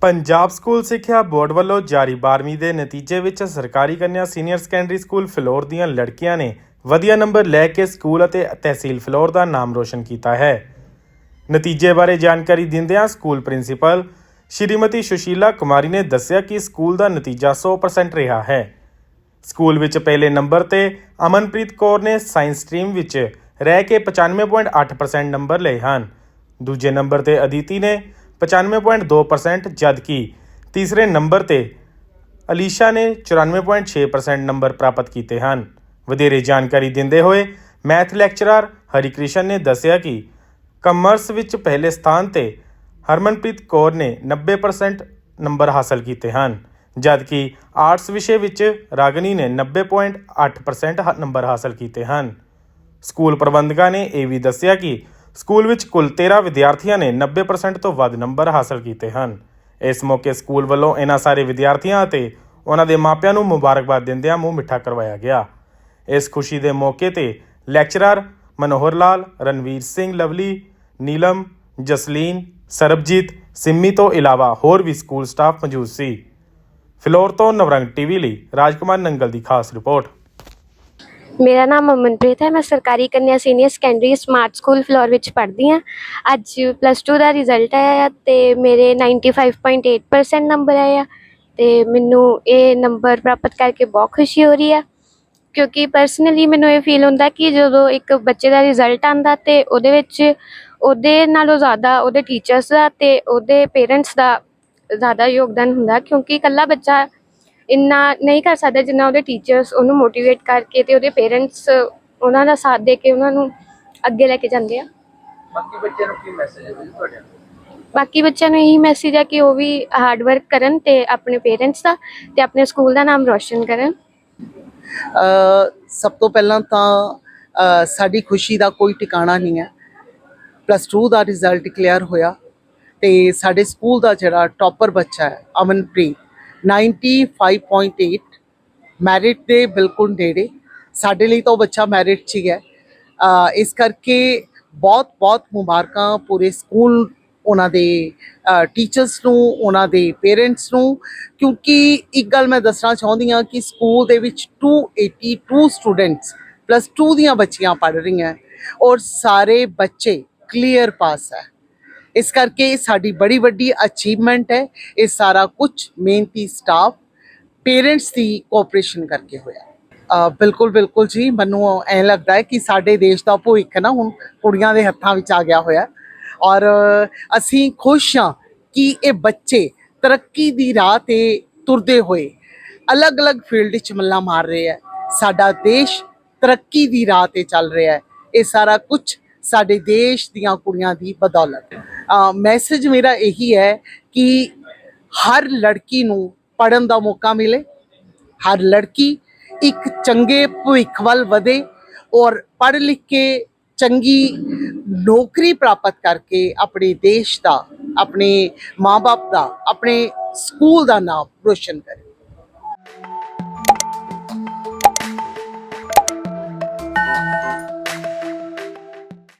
Punjab school ਸਿੱਖਿਆ board ਵੱਲੋਂ ਜਾਰੀ 12ਵੀਂ ਦੇ ਨਤੀਜੇ ਵਿੱਚ ਸਰਕਾਰੀ ਕੰਨਿਆ ਸੀਨੀਅਰ ਸੈਕੰਡਰੀ ਸਕੂਲ ਫਿਲੌਰ ਦੀਆਂ ਲੜਕੀਆਂ ਨੇ ਵਧੀਆ ਨੰਬਰ ਲੈ ਕੇ ਸਕੂਲ ਅਤੇ ਤਹਿਸੀਲ ਫਿਲੌਰ ਦਾ ਨਾਮ ਰੋਸ਼ਨ ਕੀਤਾ ਹੈ। ਨਤੀਜੇ ਬਾਰੇ ਜਾਣਕਾਰੀ ਦਿੰਦਿਆਂ ਸਕੂਲ ਪ੍ਰਿੰਸੀਪਲ ਸ਼੍ਰੀਮਤੀ ਸੁਸ਼ੀਲਾ ਕੁਮਾਰੀ ਨੇ ਦੱਸਿਆ ਕਿ ਸਕੂਲ ਦਾ ਨਤੀਜਾ 100% ਰਿਹਾ ਹੈ। ਸਕੂਲ ਵਿੱਚ ਪਹਿਲੇ ਨੰਬਰ ਤੇ ਅਮਨਪ੍ਰੀਤ ਕੌਰ ਨੇ ਸਾਇੰਸ ਸਟਰੀਮ ਵਿੱਚ ਰਹਿ ਕੇ 95.8% ਨੰਬਰ ਲਏ ਹਨ। ਦੂਜੇ ਨੰਬਰ ਤੇ ਅਦਿਤੀ ਨੇ 95.2% ਜਦਕਿ ਤੀਸਰੇ ਨੰਬਰ ਤੇ ਅਲੀਸ਼ਾ ਨੇ 94.6% ਨੰਬਰ ਪ੍ਰਾਪਤ ਕੀਤੇ ਹਨ। ਵਧੇਰੇ ਜਾਣਕਾਰੀ ਦਿੰਦੇ ਹੋਏ ਮੈਥ ਲੈਕਚਰਰ ਹਰੀਕ੍ਰਿਸ਼ਨ ਨੇ ਦੱਸਿਆ ਕਿ ਕਮਰਸ ਵਿੱਚ ਪਹਿਲੇ ਸਥਾਨ ਤੇ ਹਰਮਨਪ੍ਰੀਤ ਕੌਰ ਨੇ 90% ਨੰਬਰ ਹਾਸਲ ਕੀਤੇ ਹਨ, ਜਦਕਿ ਆਰਟਸ ਵਿਸ਼ੇ ਵਿੱਚ ਰਾਗਨੀ ਨੇ 90.8% ਹ- ਨੰਬਰ ਹਾਸਲ ਕੀਤੇ ਹਨ। ਸਕੂਲ ਪ੍ਰਬੰਧਕਾਂ ਨੇ ਇਹ ਵੀ ਦੱਸਿਆ ਕਿ ਸਕੂਲ ਵਿੱਚ ਕੁੱਲ 13 ਵਿਦਿਆਰਥੀਆਂ ਨੇ 90% ਤੋਂ ਵੱਧ ਨੰਬਰ ਹਾਸਲ ਕੀਤੇ ਹਨ। ਇਸ ਮੌਕੇ ਸਕੂਲ ਵੱਲੋਂ ਇਹਨਾਂ ਸਾਰੇ ਵਿਦਿਆਰਥੀਆਂ ਅਤੇ ਉਹਨਾਂ ਦੇ ਮਾਪਿਆਂ ਨੂੰ ਮੁਬਾਰਕਬਾਦ ਦਿੰਦਿਆਂ ਮੂੰਹ ਮਿੱਠਾ ਕਰਵਾਇਆ ਗਿਆ। ਇਸ ਖੁਸ਼ੀ ਦੇ ਮੌਕੇ ਤੇ ਲੈਕਚਰਰ ਮਨੋਹਰ ਲਾਲ, ਰਣਵੀਰ ਸਿੰਘ ਲਵਲੀ, ਨੀਲਮ, ਜਸਲੀਨ, ਸਰਬਜੀਤ ਸਿੰਮੀ ਤੋਂ ਇਲਾਵਾ ਹੋਰ ਵੀ ਸਕੂਲ ਸਟਾਫ ਮੌਜੂਦ ਸੀ। ਫਿਲੌਰ ਤੋਂ ਨਵਰੰਗ ਟੀਵੀ ਲਈ ਰਾਜਕੁਮਾਰ ਨੰਗਲ ਦੀ ਖਾਸ ਰਿਪੋਰਟ। ਮੇਰਾ ਨਾਮ ਅਮਨਪ੍ਰੀਤ ਹੈ, ਮੈਂ ਸਰਕਾਰੀ ਕੰਨਿਆ senior secondary smart school floor ਵਿੱਚ ਪੜ੍ਹਦੀ ਹਾਂ। ਅੱਜ ਪਲੱਸ 2 ਦਾ ਰਿਜ਼ਲਟ ਆਇਆ ਆ ਤੇ ਮੇਰੇ 95.8% ਨੰਬਰ ਆਏ ਆ ਤੇ ਮੈਨੂੰ ਇਹ ਨੰਬਰ ਪ੍ਰਾਪਤ ਕਰਕੇ ਬਹੁਤ ਖੁਸ਼ੀ ਹੋ ਰਹੀ ਆ, ਕਿਉਂਕਿ ਪਰਸਨਲੀ ਮੈਨੂੰ ਇਹ ਫੀਲ ਹੁੰਦਾ ਕਿ ਜਦੋਂ ਇੱਕ ਬੱਚੇ ਦਾ ਰਿਜ਼ਲਟ ਆਂਦਾ ਤੇ ਉਹਦੇ ਵਿੱਚ ਉਹਦੇ ਨਾਲੋਂ ਜ਼ਿਆਦਾ ਉਹਦੇ ਟੀਚਰਸ ਦਾ ਤੇ ਉਹਦੇ ਪੇਰੈਂਟਸ ਦਾ ਜ਼ਿਆਦਾ ਯੋਗਦਾਨ ਹੁੰਦਾ, ਕਿਉਂਕਿ ਇਕੱਲਾ ਬੱਚਾ ਇੰਨਾ ਨਹੀਂ ਕਰ ਸਕਦਾ ਜਿੰਨਾ ਉਹਦੇ ਟੀਚਰਸ ਉਹਨੂੰ ਮੋਟੀਵੇਟ ਕਰਕੇ ਤੇ ਉਹਦੇ ਪੇਰੈਂਟਸ ਉਹਨਾਂ ਦਾ ਸਾਥ ਦੇ ਕੇ ਉਹਨਾਂ ਨੂੰ ਅੱਗੇ ਲੈ ਕੇ ਜਾਂਦੇ ਆ। ਬਾਕੀ ਬੱਚਿਆਂ ਨੂੰ ਕੀ ਮੈਸੇਜ ਹੈ ਤੁਹਾਡੇ? ਬਾਕੀ ਬੱਚਿਆਂ ਨੂੰ ਇਹੀ ਮੈਸੇਜ ਹੈ ਕਿ ਉਹ ਵੀ ਹਾਰਡ ਵਰਕ ਕਰਨ ਤੇ ਆਪਣੇ ਪੇਰੈਂਟਸ ਦਾ ਤੇ ਆਪਣੇ ਸਕੂਲ ਦਾ ਨਾਮ ਰੋਸ਼ਨ ਕਰਨ। ਅ ਸਭ ਤੋਂ ਪਹਿਲਾਂ ਤਾਂ ਸਾਡੀ ਖੁਸ਼ੀ ਦਾ ਕੋਈ ਟਿਕਾਣਾ ਨਹੀਂ ਹੈ। ਪਲੱਸ 2 ਦਾ ਰਿਜ਼ਲਟ ਡਿਕਲੇਅਰ ਹੋਇਆ ਤੇ ਸਾਡੇ ਸਕੂਲ ਦਾ ਜਿਹੜਾ ਟੌਪਰ ਬੱਚਾ ਹੈ ਅਮਨਪ੍ਰੀਤ 95.8 ਮੈਰਿਟ ਦੇ ਬਿਲਕੁਲ ਨੇੜੇ। ਸਾਡੇ ਲਈ ਤਾਂ ਉਹ ਬੱਚਾ ਮੈਰਿਟ 'ਚ ਹੀ ਹੈ। ਇਸ ਕਰਕੇ ਬਹੁਤ ਬਹੁਤ ਮੁਬਾਰਕਾਂ ਪੂਰੇ ਸਕੂਲ ਉਹਨਾਂ ਦੇ ਟੀਚਰਸ ਨੂੰ, ਉਹਨਾਂ ਦੇ ਪੇਰੈਂਟਸ ਨੂੰ। ਕਿਉਂਕਿ ਇੱਕ ਗੱਲ ਮੈਂ ਦੱਸਣਾ ਚਾਹੁੰਦੀ ਹਾਂ ਕਿ ਸਕੂਲ ਦੇ ਵਿੱਚ 282 ਸਟੂਡੈਂਟਸ ਪਲੱਸ 2 ਦੀਆਂ ਬੱਚੀਆਂ ਪੜ੍ਹ ਰਹੀਆਂ। ਔਰ ਸਾਰੇ ਬੱਚੇ ਕਲੀਅਰ ਪਾਸ ਹੈ। ਇਸ ਕਰਕੇ ਇਹ ਸਾਡੀ ਬੜੀ ਵੱਡੀ ਅਚੀਵਮੈਂਟ ਹੈ ਇਹ ਸਾਰਾ ਕੁਝ ਮਿਹਨਤੀ ਸਟਾਫ ਪੇਰੈਂਟਸ ਦੀ ਕੋਆਪਰੇਸ਼ਨ ਕਰਕੇ ਹੋਇਆ ਬਿਲਕੁਲ ਬਿਲਕੁਲ ਜੀ ਮੈਨੂੰ ਐਂ ਲੱਗਦਾ ਹੈ ਕਿ ਸਾਡੇ ਦੇਸ਼ ਦਾ ਭਵਿੱਖ ਨਾ ਹੁਣ ਕੁੜੀਆਂ ਦੇ ਹੱਥਾਂ ਵਿੱਚ ਆ ਗਿਆ ਹੋਇਆ ਔਰ ਅਸੀਂ ਖੁਸ਼ ਹਾਂ ਕਿ ਇਹ ਬੱਚੇ ਤਰੱਕੀ ਦੀ ਰਾਹ ਤੇ ਤੁਰਦੇ ਹੋਏ ਅਲੱਗ-ਅਲੱਗ ਫੀਲਡ ਵਿੱਚ ਮੱਲਾ ਮਾਰ ਰਹੇ ਹੈ ਸਾਡਾ ਦੇਸ਼ ਤਰੱਕੀ ਦੀ ਰਾਹ ਤੇ ਚੱਲ ਰਿਹਾ ਹੈ ਇਹ ਸਾਰਾ ਕੁਝ ਸਾਡੇ ਦੇਸ਼ ਦੀਆਂ ਕੁੜੀਆਂ ਦੀ ਬਦੌਲਤ। ਮੈਸੇਜ ਮੇਰਾ ਇਹੀ ਹੈ ਕਿ ਹਰ ਲੜਕੀ ਨੂੰ ਪੜਨ ਦਾ ਮੌਕਾ ਮਿਲੇ, ਹਰ ਲੜਕੀ ਇੱਕ ਚੰਗੇ ਭਵਿੱਖ ਵੱਲ ਵਧੇ ਔਰ ਪੜ੍ਹ ਲਿਖ ਕੇ ਚੰਗੀ ਨੌਕਰੀ ਪ੍ਰਾਪਤ ਕਰਕੇ ਆਪਣੇ ਦੇਸ਼ ਦਾ, ਆਪਣੇ ਮਾਪੇ ਦਾ, ਆਪਣੇ ਸਕੂਲ ਦਾ ਨਾਮ ਰੋਸ਼ਨ ਕਰੇ।